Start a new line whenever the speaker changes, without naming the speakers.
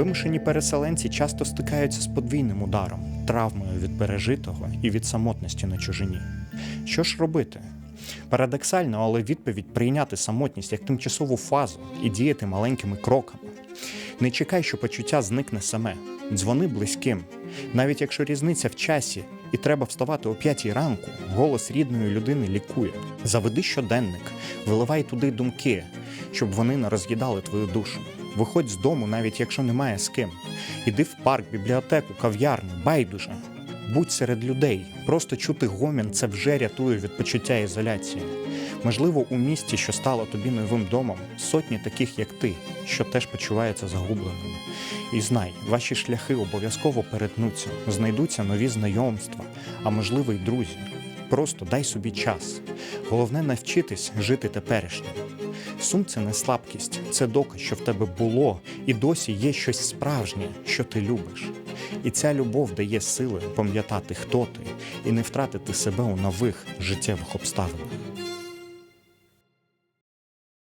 Вимушені переселенці часто стикаються з подвійним ударом, травмою від пережитого і від самотності на чужині. Що ж робити? Парадоксально, але відповідь прийняти самотність як тимчасову фазу і діяти маленькими кроками. Не чекай, що почуття зникне саме. Дзвони близьким. Навіть якщо різниця в часі і треба вставати о п'ятій ранку, голос рідної людини лікує. Заведи щоденник, виливай туди думки, щоб вони не роз'їдали твою душу. Виходь з дому, навіть якщо немає з ким. Іди в парк, бібліотеку, кав'ярню, байдуже. Будь серед людей. Просто чути гомін це вже рятує від почуття ізоляції. Можливо, у місті, що стало тобі новим домом, сотні таких, як ти, що теж почуваються загубленими. І знай, ваші шляхи обов'язково перетнуться, знайдуться нові знайомства, а можливо й друзі. Просто дай собі час. Головне навчитись жити теперішнім. Сум це не слабкість, це доказ, що в тебе було і досі є щось справжнє, що ти любиш. І ця любов дає сили пам'ятати, хто ти, і не втратити себе у нових життєвих обставинах.